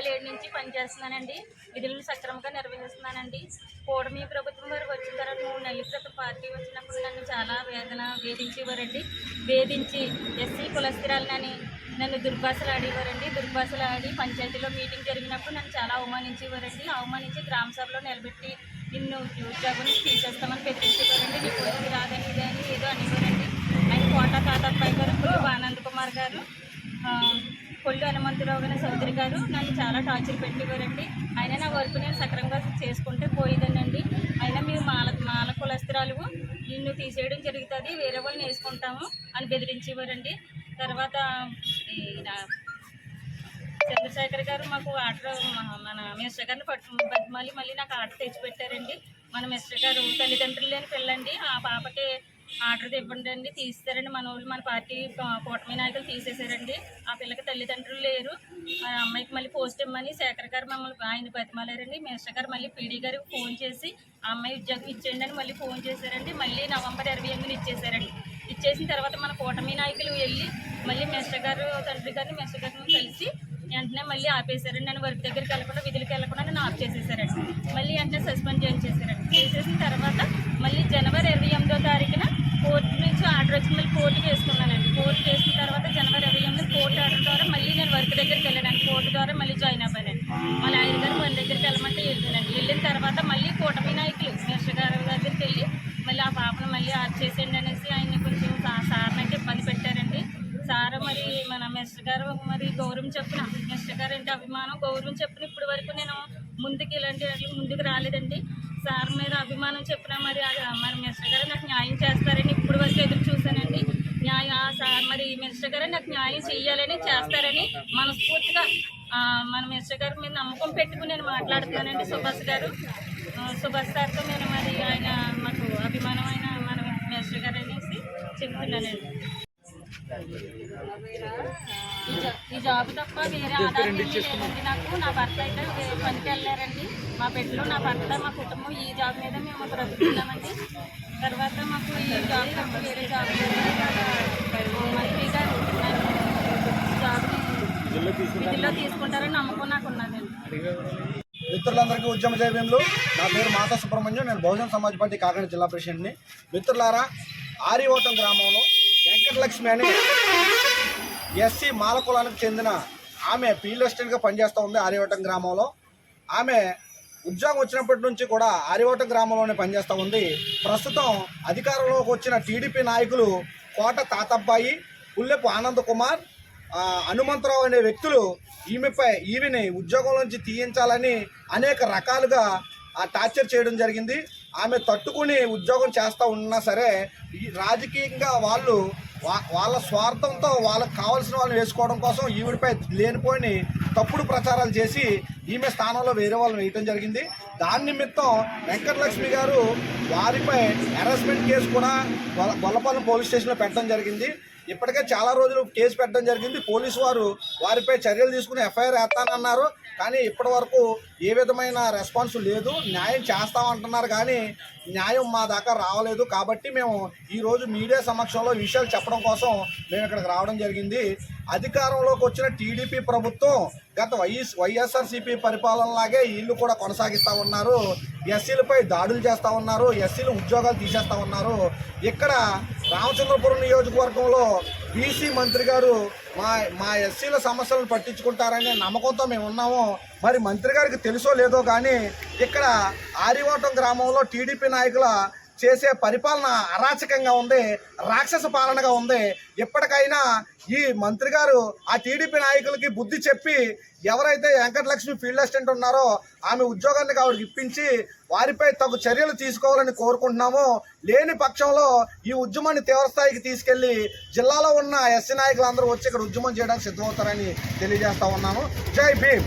వేల ఏడు నుంచి పనిచేస్తున్నానండి. విధులను సక్రమంగా నిర్వహిస్తున్నానండి. కూడమి ప్రభుత్వం వారు వచ్చిన తర్వాత మూడు నెలల క్రితం పార్టీ వచ్చినప్పుడు నన్ను చాలా వేదన వేధించేవారండి. వేధించి ఎస్సీ కులస్థిరాలని నన్ను దుర్భాషలు ఆడేవారండి దుర్భాషలు ఆడి పంచాయతీలో మీటింగ్ జరిగినప్పుడు నన్ను చాలా అవమానించేవారండి. అవమానించి గ్రామ సభలో నిలబెట్టి నిన్ను ఉద్యోగం తీసేస్తామని బెదిరించేవారండి. నీ కొడుకు రాదని ఇదే అని ఏదో అనేవారండి. ఆయన కోట తాతప్పాయి గారు ఆనంద్ కుమార్ గారు కొల్లు హనుమంతరావు గారి చౌదరి గారు నన్ను చాలా టార్చర్ పెట్టేవారండి. ఆయన నా వర్క్ నేను సక్రమంగా చేసుకుంటే పోయేదానండి. అయినా మీరు మాల మాల కులస్త్రాలు నిన్ను తీసేయడం జరుగుతుంది వేరే వాళ్ళని వేసుకుంటాము అని బెదిరించేవారండి. తర్వాత ఈ చంద్రశేఖర్ గారు మాకు ఆర్డర్ మన మిస్టర్ గారిని పట్టు మళ్ళీ మళ్ళీ నాకు ఆర్డర్ తెచ్చిపెట్టారండి. మన మిస్టర్ గారు తల్లిదండ్రులు లేని పిల్లండి. ఆ పాపకి ఆర్డర్ ఇవ్వండి అండి తీస్తారండి. మన వాళ్ళు మన పార్టీ కూటమి నాయకులు తీసేశారండి. ఆ పిల్లకి తల్లిదండ్రులు లేరు. ఆ అమ్మాయికి మళ్ళీ పోస్ట్ ఇవ్వమని శేఖర్ గారు మమ్మల్ని ఆయన బతిమాలారండి. మినిస్టర్ గారు మళ్ళీ పీడీ గారికి ఫోన్ చేసి ఆ అమ్మాయి ఉద్యోగం ఇచ్చేయండి అని మళ్ళీ ఫోన్ చేశారండి. మళ్ళీ నవంబర్ ఇరవై ఎనిమిది ఇచ్చేసారండి ఇచ్చేసిన తర్వాత మన కూటమి నాయకులు వెళ్ళి మళ్ళీ మినిస్టర్ గారు తండ్రి గారిని మినిస్టర్ గారిని కలిసి వెంటనే మళ్ళీ ఆపేశారండి. నేను వర్క్ దగ్గరికి వెళ్ళకుండా విధులకు వెళ్ళకుండా నన్ను ఆఫ్ చేసేసారండి మళ్ళీ వెంటనే సస్పెండ్ చేయించేశారండి. చేసేసిన తర్వాత మళ్ళీ జనవరి ఇరవై ఎనిమిదో తారీఖున కోర్టు నుంచి ఆర్డర్ వచ్చి మళ్ళీ కోర్టుకి వేసుకున్నానండి కోర్టు వేసిన తర్వాత జనవరి ఇరవై ఎనిమిది కోర్టు ఆర్డర్ ద్వారా మళ్ళీ నేను వర్క్ దగ్గరికి వెళ్ళానండి కోర్టు ద్వారా మళ్ళీ జాయిన్ అవ్వానండి మళ్ళీ ఆయన గారు మన దగ్గరికి వెళ్ళమంటే వెళ్ళానండి వెళ్ళిన తర్వాత మళ్ళీ కూటమి నాయకులు మినిస్టర్ గారి దగ్గరికి వెళ్ళి మళ్ళీ ఆ పాపను మళ్ళీ ఆర్ట్ చేసేయండి అనేసి ఆయన కొంచెం సార్ని అయితే ఇబ్బంది పెట్టారండి. సార్ మరి మన మిస్టర్ గారు మరి గౌరవం చెప్పిన మిస్టర్ గారు అంటే అభిమానం గౌరవం చెప్పిన ఇప్పటి వరకు నేను ముందుకు ఇలాంటి వాటికి ముందుకు రాలేదండి. సార్ మీద అభిమానం చెప్పిన మరి అది మరి మిస్టర్ గారు నాకు న్యాయం చేస్తారని ఇప్పుడు వరకు ఎదురు చూశానండి. న్యాయం సార్ మరి మినిస్టర్ గారు నాకు న్యాయం చేయాలని చేస్తారని మనస్ఫూర్తిగా మన మినిస్టర్ గారి మీద నమ్మకం పెట్టుకుని నేను మాట్లాడుతున్నానండి సుభాష్ గారు. సుభాష్ గారితో నేను మరి ఆయన మాకు అభిమానమైన మన మినిస్టర్ గారు అనేసి చెప్తున్నానండి. ఈ జాబ్ తప్ప వేరే ఆధారం లేదండి. నాకు నా భర్త అయితే పనికి వెళ్ళారండి. మా బిడ్డలు నా భర్త మా కుటుంబం ఈ జాబ్ మీద మేము బ్రతుకుతున్నామండి. తర్వాత మాకు ఈ జాబ్ తప్ప వేరే జాబ్ మంత్రి గారు విధుల్లో తీసుకుంటారని నమ్మకం నాకు ఉన్నదండి మిత్రులందరికీ ఉద్యమ జయభీములు నా పేరు మాతా సుబ్రహ్మణ్యం. నేను బహుజన్ సమాజ్ పార్టీ కాకినాడ జిల్లా ప్రెసిడెంట్ని. మిత్రులారా ఆర్యవటం గ్రామంలో వెంకటలక్ష్మి అని ఎస్సీ మాల కులానికి చెందిన ఆమె ఫీల్డ్ అసిస్టెంట్గా పనిచేస్తూ ఉంది ఆర్యవటం గ్రామంలో. ఆమె ఉద్యోగం వచ్చినప్పటి నుంచి కూడా ఆర్యవటం గ్రామంలోనే పనిచేస్తూ ఉంది. ప్రస్తుతం అధికారంలోకి వచ్చిన టీడీపీ నాయకులు కోట తాతబ్బాయి పుల్లెపు ఆనంద్ కుమార్ హనుమంతరావు అనే వ్యక్తులు ఈమెపై ఈమెని ఉద్యోగం నుంచి తీయించాలని అనేక రకాలుగా ఆ టార్చర్ చేయడం జరిగింది. ఆమె తట్టుకుని ఉద్యోగం చేస్తూ ఉన్నా సరే ఈ రాజకీయంగా వాళ్ళు వా- వాళ్ళ స్వార్థంతో వాళ్ళకి కావాల్సిన వాళ్ళని వేసుకోవడం కోసం ఈవిడిపై లేనిపోని తప్పుడు ప్రచారాలు చేసి ఈమె స్థానంలో వేరే వాళ్ళని వేయటం జరిగింది. దాని నిమిత్తం వెంకటలక్ష్మి గారు వారిపై హెరాస్మెంట్ కేసు కూడా గొల్ల- గొల్లపాలెం పోలీస్ స్టేషన్లో పెట్టడం జరిగింది. ఇప్పటికే చాలా రోజులు కేసు పెట్టడం జరిగింది. పోలీసు వారు వారిపై చర్యలు తీసుకుని ఎఫ్ఐఆర్ వేస్తానన్నారు. కానీ ఇప్పటి వరకు ఏ విధమైన రెస్పాన్స్ లేదు. న్యాయం చేస్తామంటున్నారు కానీ న్యాయం మా దాకా రావలేదు. కాబట్టి మేము ఈరోజు మీడియా సమక్షంలో విషయాలు చెప్పడం కోసం మేము ఇక్కడికి రావడం జరిగింది. అధికారంలోకి వచ్చిన టీడీపీ ప్రభుత్వం గత వైఎస్ వైఎస్ఆర్సీపీ పరిపాలనలాగే వీళ్ళు కూడా కొనసాగిస్తూ ఉన్నారు. ఎస్సీలపై దాడులు చేస్తూ ఉన్నారు ఎస్సీలు ఉద్యోగాలు తీసేస్తూ ఉన్నారు. ఇక్కడ రామచంద్రపురం నియోజకవర్గంలో బీసీ మంత్రి గారు మా మా ఎస్సీల సమస్యలను పట్టించుకుంటారనే నమ్మకంతో మేము ఉన్నాము. మరి మంత్రి గారికి తెలుసో లేదో కానీ ఇక్కడ ఆరివోటం గ్రామంలో టీడీపీ నాయకుల చేసే పరిపాలన అరాచకంగా ఉంది రాక్షస పాలనగా ఉంది. ఎప్పటికైనా ఈ మంత్రి గారు ఆ టీడీపీ నాయకులకి బుద్ధి చెప్పి ఎవరైతే వెంకటలక్ష్మి ఫీల్డ్ అసిస్టెంట్ ఉన్నారో ఆమె ఉద్యోగాన్ని ఆవిడకి ఇప్పించి వారిపై తగు చర్యలు తీసుకోవాలని కోరుకుంటున్నాము. లేని పక్షంలో ఈ ఉద్యమాన్ని తీవ్రస్థాయికి తీసుకెళ్ళి జిల్లాలో ఉన్న ఎస్సీ నాయకులందరూ వచ్చి ఇక్కడ ఉద్యమం చేయడానికి సిద్ధమవుతారని తెలియజేస్తా ఉన్నాను. జై భీమ్!